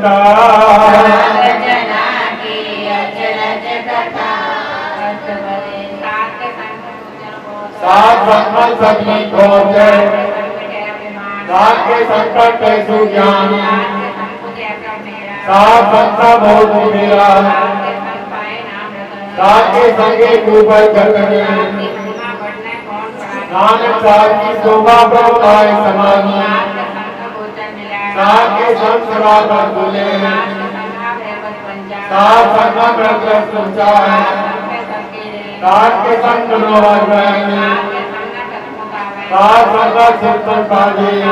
ਕੰਟਾ ਰਚਨਾ ਕੀ ਅਚਰਜ ਕਥਾ ਅਤਵਰੇ ਸਾਤ ਸੰਗ ਪੂਜਨ ਬੋਧ ਸਾਧ ਸੰਗਤ ਕੇ ਸੰਕਟ ਤੇ ਸੁਗਿਆਨ ਸਾਧ ਸੰਤਾ ਬਹੁਤ ਮੇਰਾ। ਸਾਧ ਕੇ ਸੰਗੇ ਕੂਪਰ ਕਰਨੇ। ਨਾਨਕ ਸਾਧ ਕੀ ਸੋਭਾ ਪ੍ਰਭ ਆਏ ਸਮਾਨੀ ਸਾਧ ਕੇ ਸੰਤ ਸਦਾ ਪਰ ਤੁਲੇ ਸਾਧ ਸੰਗਾ ਪ੍ਰਗਟ ਸੁਚਾਏ ਸਾਧ ਕੇ ਸੰਗ ਨੋਵਾਜ ਬੈਨੇ ਸਾਧ ਸੰਗਾ ਸਿਰਤਨ ਪਾਜੇ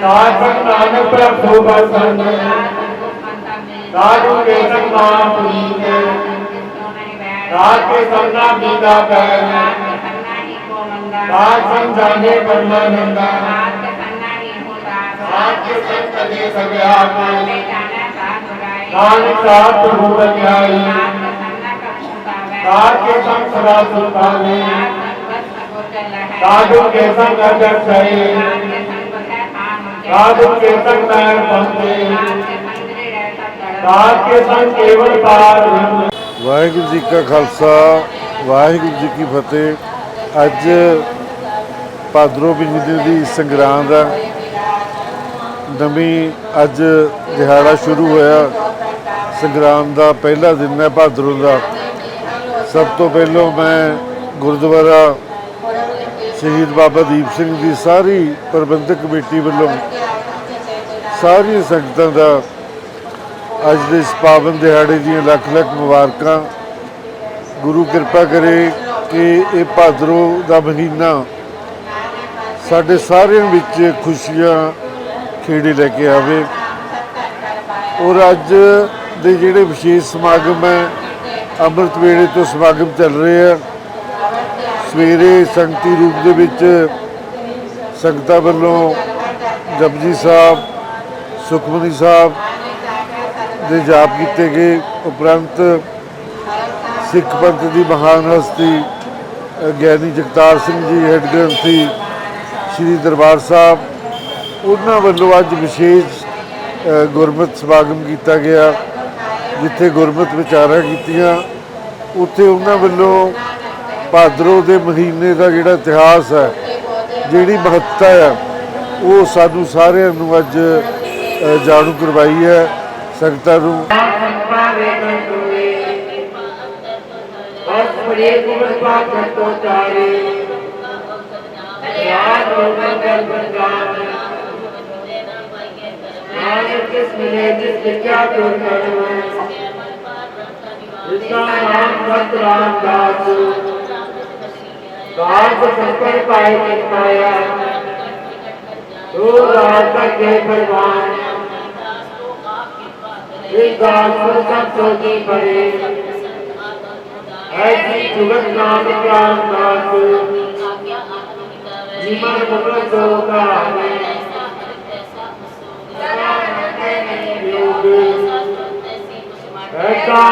ਸਾਧ ਸੰਗ ਨਾਨਕ ਪ੍ਰਭ ਸੋਭਾ ਸੰਗੇ ਸਾਧੂ ਕੇ ਸੰਗ ਮਾਂ ਪੁਨੀਤੇ ਸਾਧ ਕੇ ਸੰਗਾ ਮੀਦਾ ਪੈਨੇ ਸਾਧ ਸੰਗ ਜਾਣੇ ਪਰਮਾਨੰਦਾ। ਸਾਧ ਕੇ ਨਾਨਕ ਸਾਧ ਪ੍ਰਭੂ ਰਖਿਆਈ ਸਾਧ ਕੇ ਸੰਗ ਸਦਾ ਸੁਲਤਾਨੇ ਸਾਧੂ ਕੇ ਸੰਗ ਅਜਰ ਸਹੀ ਸਾਧੂ ਕੇ ਸੰਗ ਮੈਰ ਪੰਤੇ ਸਾਧ ਕੇ ਸੰਗ ਕੇਵਲ ਪਾਰ ਵਾਹਿਗੁਰੂ ਜੀ ਕਾ ਖਾਲਸਾ, ਵਾਹਿਗੁਰੂ ਜੀ ਕੀ ਫਤਿਹ। ਅੱਜ ਭਾਦਰੋਂ ਮਹੀਨੇ ਦੀ ਸੰਗਰਾਂਦ ਦਾ ਨਵੀਂ ਅੱਜ ਦਿਹਾੜਾ ਸ਼ੁਰੂ ਹੋਇਆ। ਸੰਗਰਾਮ ਦਾ ਪਹਿਲਾ ਦਿਨ ਹੈ ਭਾਦਰੋਂ ਦਾ। ਸਭ ਤੋਂ ਪਹਿਲਾਂ ਮੈਂ ਗੁਰਦੁਆਰਾ ਸ਼ਹੀਦ ਬਾਬਾ ਦੀਪ ਸਿੰਘ ਦੀ ਸਾਰੀ ਪ੍ਰਬੰਧਕ ਕਮੇਟੀ ਵੱਲੋਂ ਸਾਰੀਆਂ ਸੰਗਤਾਂ ਦਾ ਅੱਜ ਦੇ ਇਸ ਪਾਵਨ ਦਿਹਾੜੇ ਦੀਆਂ ਲੱਖ ਲੱਖ ਮੁਬਾਰਕਾਂ। ਗੁਰੂ ਕਿਰਪਾ ਕਰੇ ਕਿ ਇਹ ਭਾਦਰੋਂ ਦਾ ਮਹੀਨਾ ਸਾਡੇ ਸਾਰਿਆਂ ਵਿੱਚ ਖੁਸ਼ੀਆਂ ਖੇੜੇ ਲੈ ਕੇ ਆਵੇ। ਔਰ ਅੱਜ ਦੇ ਜਿਹੜੇ ਵਿਸ਼ੇਸ਼ ਸਮਾਗਮ ਹੈ, ਅੰਮ੍ਰਿਤ ਵੇਲੇ ਤੋਂ ਸਮਾਗਮ ਚੱਲ ਰਹੇ ਆ ਸਵੇਰੇ ਸੰਗਤੀ ਰੂਪ ਦੇ ਵਿੱਚ ਸੰਗਤਾਂ ਵੱਲੋਂ ਜਪਜੀ ਸਾਹਿਬ, ਸੁਖਮਨੀ ਸਾਹਿਬ ਦੇ ਜਾਪ ਕੀਤੇ ਗਏ। ਉਪਰੰਤ ਸਿੱਖ ਪੰਥ ਦੀ ਮਹਾਨ ਹਸਤੀ ਗਿਆਨੀ ਜਗਤਾਰ ਸਿੰਘ ਜੀ ਹੈੱਡ ਗ੍ਰੰਥੀ, ਸ੍ਰੀ ਦਰਬਾਰ ਸਾਹਿਬ ਉਹਨਾਂ ਵੱਲੋਂ ਅੱਜ ਵਿਸ਼ੇਸ਼ ਅ, ਗੁਰਮਤਿ ਸਮਾਗਮ ਕੀਤਾ ਗਿਆ ਜਿੱਥੇ ਗੁਰਮਤਿ ਵਿਚਾਰਾਂ ਕੀਤੀਆਂ। ਉੱਥੇ ਉਹਨਾਂ ਵੱਲੋਂ ਭਾਦਰੋਂ ਦੇ ਮਹੀਨੇ ਦਾ ਜਿਹੜਾ ਇਤਿਹਾਸ ਹੈ ਜਿਹੜੀ ਮਹੱਤਤਾ ਹੈ ਉਹ ਸਾਨੂੰ ਸਾਰਿਆਂ ਨੂੰ ਅੱਜ ਜਾਣੂ ਕਰਵਾਈ ਹੈ ਸੰਗਤਾਂ ਨੂੰ। नानक किस मिले जिसके क्या कर जिसका नाम भक्त रामदास दास संपन्न पाए नित पाया दो रात तक गए भगवान एक दास को सब सोची पड़े ऐसी जुगत नाम रामदास जीवन मुगल दो का है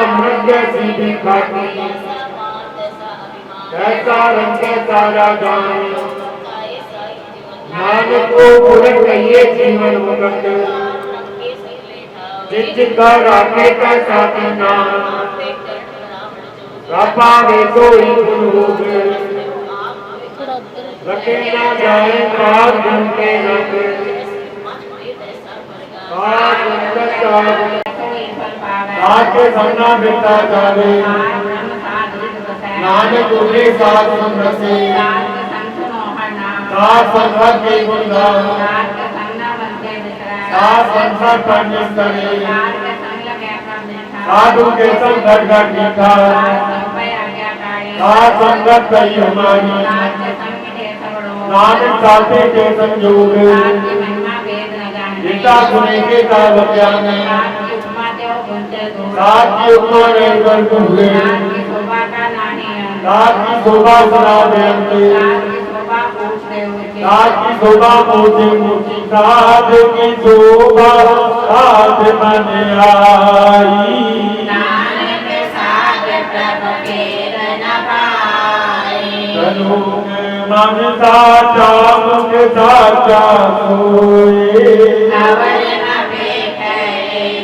ਵੀ ਖਾਤੀ ਐਸਾ ਰੰਗ ਸਾਰਾ ਗਾਨ ਨਾਨਕ ਕੋ ਪੁਰਖ ਕਹੀਏ ਜੀਵਨ ਮੁਕਤ ਜਿਤ ਜਿਤ ਦਾ ਰਾਖੇ ਕਾ ਸਾਥੀ ਨਾਮ ਰਾਪਾ ਵੇ ਕੋਈ ਗੁਰੂ ਹੋਵੇ ਰਖੇ ਨਾ ਜਾਏ ਕਾਲ ਜਨ ਕੇ ਰੰਗ ਆਪ ਅੰਦਰ ਸਾਧ ਕੇ ਸੰਨਾ ਬਿਤਾ ਜਾਵੇ। ਨਾਨਕ ਉਰੇ ਸਾਧ ਸੰਗਸੇ ਸਾਧ ਸੰਗਤ ਕੇ ਗੁਣ ਗਾਓ ਸਾਧ ਸੰਗਤ ਪੰਜ ਕਰੇ ਸਾਧੂ ਕੇ ਸੰਗਤ ਘਟ ਨੀਠਾ ਸਾਧ ਸੰਗਤ ਕਈ ਹਮਾਰੀ। ਨਾਨਕ ਸਾਥੇ ਕੇ ਸੰਜੋਗ ਜਿਤਾ ਸੁਨੇ ਕੇ ਤਾ ਬਚਾਨੇ ਸਾਧ ਕੀ ਉਪਮਾ ਨੇ ਕਰ ਤੁਲੇ ਸਾਧ ਕੀ ਸ਼ੋਭਾ ਸੁਨਾ ਬੇਅੰਤੇ ਸਾਧ ਕੀ ਸ਼ੋਭਾ ਮੋਤੀ ਮੁਖੀ ਸਾਧ ਕੀ ਸ਼ੋਭਾ ਸਾਧ ਮਨ ਆਈ। ਤਨੂ ਕੇ ਮਨ ਸਾਚਾ ਮੁਖ ਸਾਚਾ ਸੋਏ। ਨਵ